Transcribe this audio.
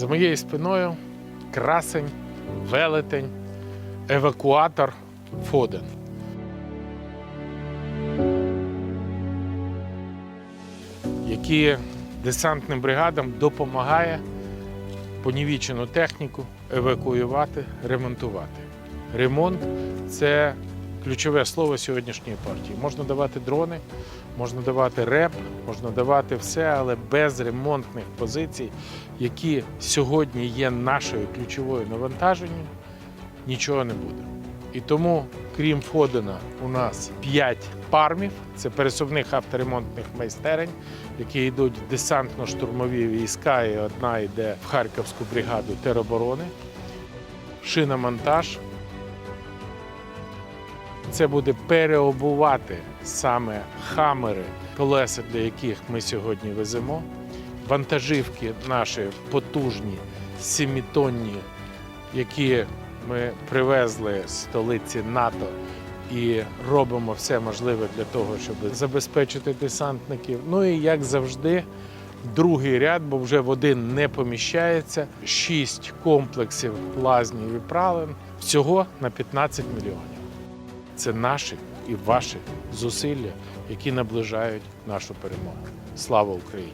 За моєю спиною красень, велетень, евакуатор Фоден. Які десантним бригадам допомагає понівічену техніку евакуювати, ремонтувати. Ремонт це ключове слово сьогоднішньої партії. Можна давати дрони, можна давати реп, можна давати все, але без ремонтних позицій, які сьогодні є нашою ключовою навантаженням, нічого не буде. І тому, крім Фодена, у нас 5 пармів, це пересувних авторемонтних майстерень, які йдуть в десантно-штурмові війська, і одна йде в Харківську бригаду тероборони, шиномонтаж. Це буде переобувати саме хамери, колеса, для яких ми сьогодні веземо. Вантажівки наші потужні, семитонні, які ми привезли з столиці НАТО і робимо все можливе для того, щоб забезпечити десантників. Ну і як завжди, другий ряд, бо вже в один не поміщається. Шість комплексів лазнів і пралин всього на 15 мільйонів. Це наші і ваші зусилля, які наближають нашу перемогу. Слава Україні!